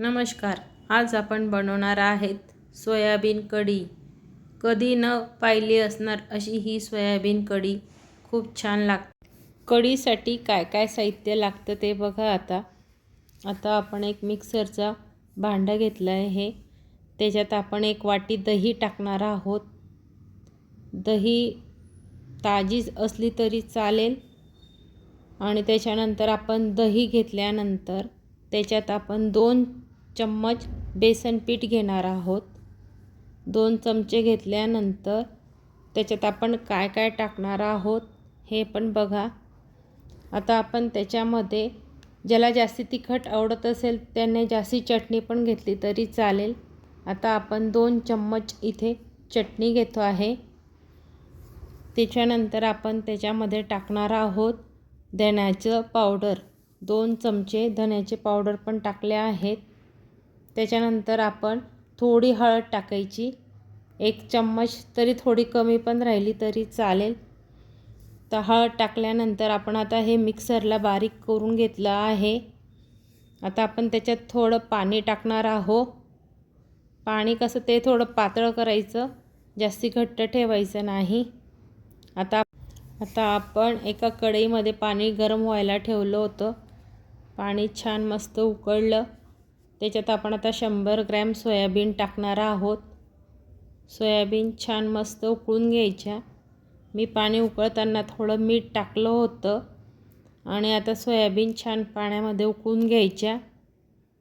नमस्कार. आज आपण बनवणार आहेत सोयाबीन कढी. कधी न पाहिली असणार अशी ही सोयाबीन कढी खूप छान लागते. कढीसाठी काय काय साहित्य लागतं ते बघा आता. आता आपण एक मिक्सरचा भांडं घेतलं आहे. हे त्याच्यात आपण एक वाटी दही टाकणार आहोत. दही ताजीच असली तरी चालेल. आणि त्याच्यानंतर आपण दही घेतल्यानंतर त्याच्यात आपण दोन चम्मच बेसन पीठ घेणार आहोत. दोन चमचे घेतल्यानंतर त्याच्यात आपण काय काय टाकणार आहोत हे पण बघा. आता आपण त्याच्यामध्ये ज्याला जास्ती तिखट आवडत असेल त्याने जास्ती चटणी पण घेतली तरी चालेल. आता आपण दोन चम्मच इथे चटणी घेतो आहे. त्याच्यानंतर आपण त्याच्यामध्ये टाकणार आहोत धण्याचं पावडर. दोन चमचे धण्याचे पावडर पण टाकले आहेत. त्याच्यानंतर आपण थोडी हळद टाकायची. एक चम्मच तरी थोडी कमी पण राहिली तरी चालेल. तर हळद टाकल्यानंतर आपण आता हे मिक्सरला बारीक करून घेतलं आहे. आता आपण त्याच्यात थोडं पाणी टाकणार आहो पाणी कसं ते थोडं पातळ करायचं. जास्ती घट्ट ठेवायचं नाही. आता आता आपण एका कढईमध्ये पाणी गरम व्हायला ठेवलं होतं. पाणी छान मस्त उकळलं. त्याच्यात आपण आता शंभर ग्रॅम सोयाबीन टाकणार आहोत. सोयाबीन छान मस्त उकळून घ्यायच्या. मी पाणी उकळताना थोडं मीठ टाकलं होतं आणि आता सोयाबीन छान पाण्यामध्ये उकळून घ्यायच्या.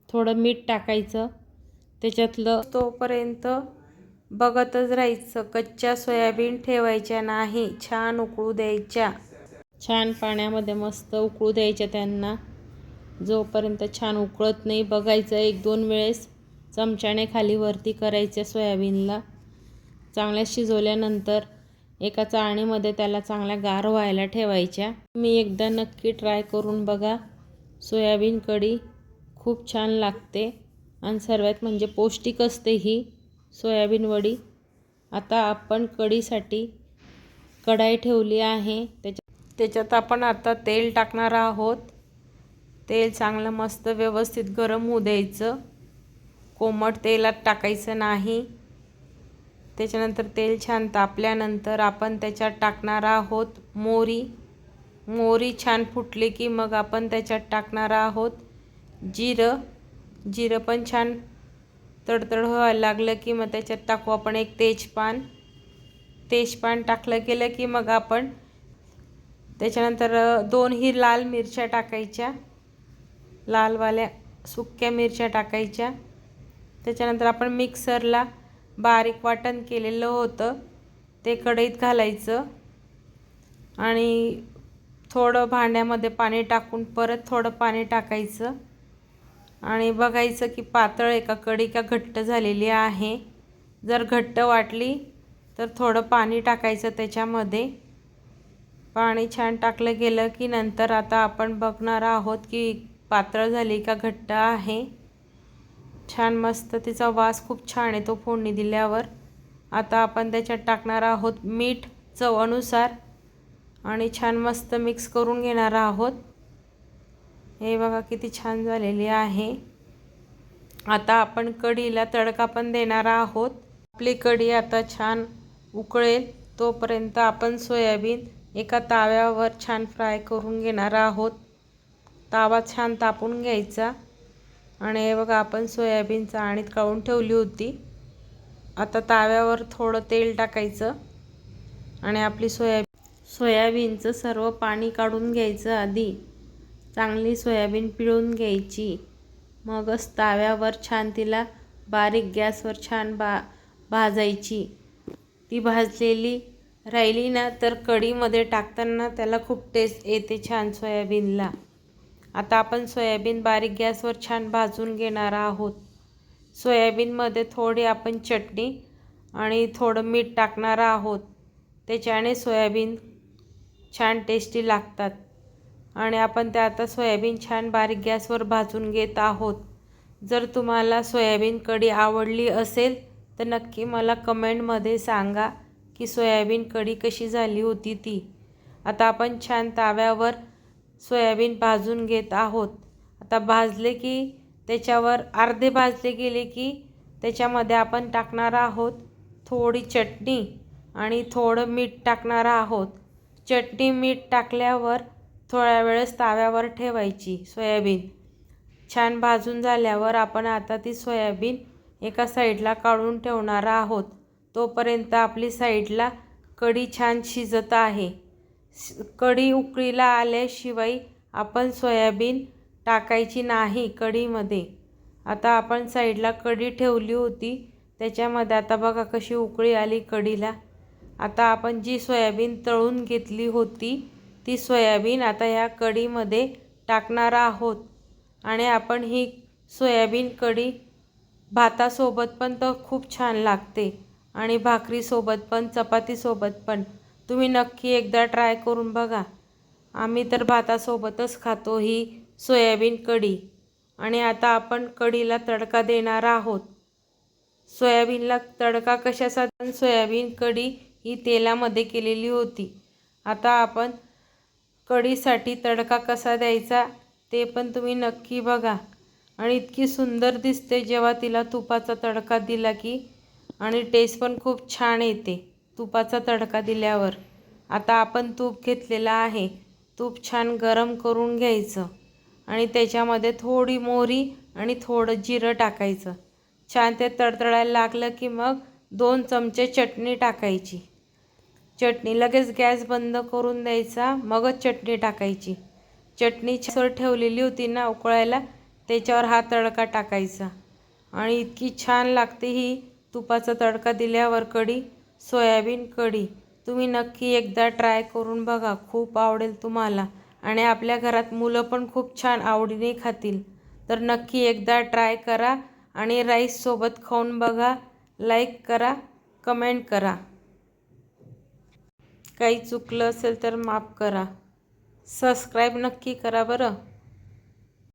थोडं मीठ टाकायचं. त्याच्यातलं तोपर्यंत बघतच राहायचं कच्च्या सोयाबीन ठेवायच्या नाही छान उकळू द्यायच्या. छान पाण्यामध्ये मस्त उकळू द्यायच्या त्यांना. जोपर्यंत छान उकळत नाही बघायचं एक दोन वेळेस चमच्याने खाली वरती करायच्या सोयाबीनला. चांगल्या शिजवल्यानंतर एका चाळणीमध्ये त्याला चांगल्या गार व्हायला ठेवायच्या. मी एकदा नक्की ट्राय करून बघा. सोयाबीन कढी खूप छान लागते आणि सर्वात म्हणजे पौष्टिक असते ही सोयाबीन वडी. आता आपण कढीसाठी कढाई ठेवली आहे. त्याच्या त्याच्यात आपण आता तेल टाकणार आहोत. तेल चांगलं मस्त व्यवस्थित गरम होऊ द्यायचं. कोमट तेलात टाकायचं नाही. त्याच्यानंतर तेल छान तापल्यानंतर आपण त्याच्यात टाकणार आहोत मोरी मोरी छान फुटली की मग आपण त्याच्यात टाकणार आहोत जिरं. जिरं पण छान तडतड व्हायला लागलं की मग त्याच्यात टाकू आपण एक तेजपान. तेजपान टाकलं गेलं की मग आपण त्याच्यानंतर दोन ही लाल मिरच्या टाकायच्या. लालवाल्या सुक्या मिरच्या टाकायच्या. त्याच्यानंतर आपण मिक्सरला बारीक वाटण केलेलं होतं. ते कढईत घालायचं. आणि थोडं भांड्यामध्ये पाणी टाकून परत थोडं पाणी टाकायचं. आणि बघायचं की पातळ एका कढी का घट्ट झालेली आहे. जर घट्ट वाटली तर थोडं पाणी टाकायचं त्याच्यामध्ये. पाणी छान टाकलं गेलं की नंतर आता आपण बघणार आहोत की पातळ झाली का घट्ट आहे. छान मस्त तिचा वास खूप छान येतो फोडणी दिल्यावर. आता आपण त्याच्यात टाकणार आहोत मीठ चव आणि छान मस्त मिक्स करून घेणार आहोत. हे बघा किती छान झालेली आहे. आता आपण कढीला तडका पण देणार आहोत. आपली कढी आता छान उकळेल तोपर्यंत आपण सोयाबीन एका ताव्यावर छान फ्राय करून घेणार आहोत. तावा छान तापून घ्यायचा. आणि हे बघा आपण सोयाबीन चाळणीत काढून ठेवली होती. आता ताव्यावर थोडं तेल टाकायचं. आणि आपली सोयाबीन सोयाबीनचं सर्व पाणी काढून घ्यायचं आधी. चांगली सोयाबीन पिळून घ्यायची. मगच ताव्यावर छान तिला बारीक गॅसवर छान बा भाजायची. ती भाजलेली राहिली ना तर कढीमध्ये टाकताना त्याला खूप टेस्ट येते छान सोयाबीनला. आता आपण सोयाबीन बारीक गॅसवर छान भाजून घेणार आहोत. सोयाबीनमध्ये थोडी आपण चटणी आणि थोडं मीठ टाकणार आहोत. त्याच्याने सोयाबीन छान टेस्टी लागतात. आणि आपण त्या आता सोयाबीन छान बारीक गॅसवर भाजून घेत आहोत. जर तुम्हाला सोयाबीन कढी आवडली असेल तर नक्की मला कमेंटमध्ये सांगा की सोयाबीन कढी कशी झाली होती ती. आता आपण छान ताव्यावर सोयाबीन भाजून घेत आहोत. आता भाजले की त्याच्यावर अर्धे भाजले गेले की त्याच्यामध्ये आपण टाकणार आहोत थोडी चटणी आणि थोडं मीठ टाकणार आहोत. चटणी मीठ टाकल्यावर थोड्या वेळेस ताव्यावर ठेवायची सोयाबीन. छान भाजून झाल्यावर आपण आता ती सोयाबीन एका साईडला काढून ठेवणार आहोत. तोपर्यंत आपली साईडला कढी छान शिजत आहे. कढी उकळीला आल्याशिवाय आपण सोयाबीन टाकायची नाही कढीमध्ये. आता आपण साईडला कढी ठेवली होती त्याच्यामध्ये आता बघा कशी उकळी आली कढीला. आता आपण जी सोयाबीन तळून घेतली होती ती सोयाबीन आता ह्या कढीमध्ये टाकणार आहोत. आणि आपण ही सोयाबीन कढी भातासोबत पण तर खूप छान लागते. आणि भाकरीसोबत पण चपातीसोबत पण. तुम्ही नक्की एकदा ट्राय करून बघा. आम्ही तर भातासोबतच खातो ही सोयाबीन कढी. आणि आता आपण कढीला तडका देणार आहोत. सोयाबीनला तडका कशाचा? सोयाबीन कढी ही तेलामध्ये केलेली होती. आता आपण कढीसाठी तडका कसा द्यायचा ते पण तुम्ही नक्की बघा. आणि इतकी सुंदर दिसते जेव्हा तिला तुपाचा तडका दिला की. आणि टेस्ट पण खूप छान येते. तुपाचा तडका दिल्यावर. आता आपण तूप घेतलेलं आहे. तूप छान गरम करून घ्यायचं आणि त्याच्यामध्ये थोडी मोहरी आणि थोडं जिरं टाकायचं. छान ते तडतडायला लागलं की मग दोन चमचे चटणी टाकायची. चटणी लगेच गॅस बंद करून द्यायचा मगच चटणी टाकायची. चटणी सर ठेवलेली होती ना उकळायला त्याच्यावर हा तडका टाकायचा. आणि इतकी छान लागते ही तुपाचा तडका दिल्यावर कढी. सोयाबीन कढी. तुम्ही नक्की एकदा ट्राय करून बघा खूप आवडेल तुम्हाला. आणि आपल्या घरात मुलं पण खूप छान आवडीने खातील. तर नक्की एकदा ट्राय करा आणि राईससोबत खाऊन बघा लाईक करा कमेंट करा. काही चुकलं असेल तर माफ करा. सबस्क्राईब नक्की करा बरं.